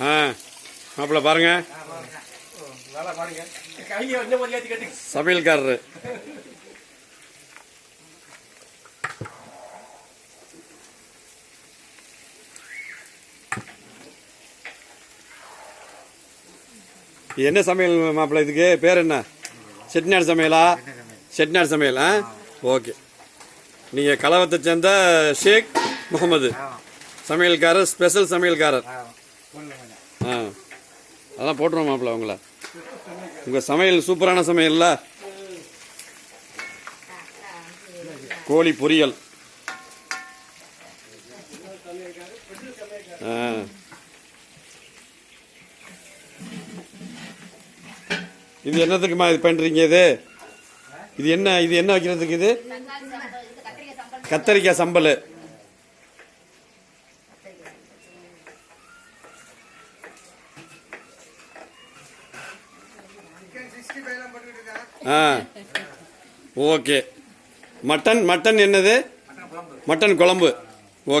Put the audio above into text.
ஆ மாப்பிள்ள பாருங்க. சமையல்காரரு. என்ன சமையல் மாப்பிள்ள இதுக்கு? பேர் என்ன? செட்டிநாடு சமையலா? செட்டிநாடு சமையல் ஆ? ஓகே. நீங்கள் கலவத்தை சேர்ந்த ஷேக் முகமது. சமையல்காரர் ஸ்பெஷல் சமையல்காரர். அதெல்லாம் போட்டுருவோம் மாப்பிள்ள உங்களை. உங்கள் சமையல் சூப்பரான சமையல்ல? கோழி பொரியல். ஆ. இது என்னத்துக்குமா இது பண்ணுறீங்க இது? இது என்ன இது என்ன வைக்கிறதுக்கு இது? கத்தரிக்காய் சம்பல் ஆ. ஓகே. மட்டன் மட்டன் என்னது? மட்டன் குழம்பு.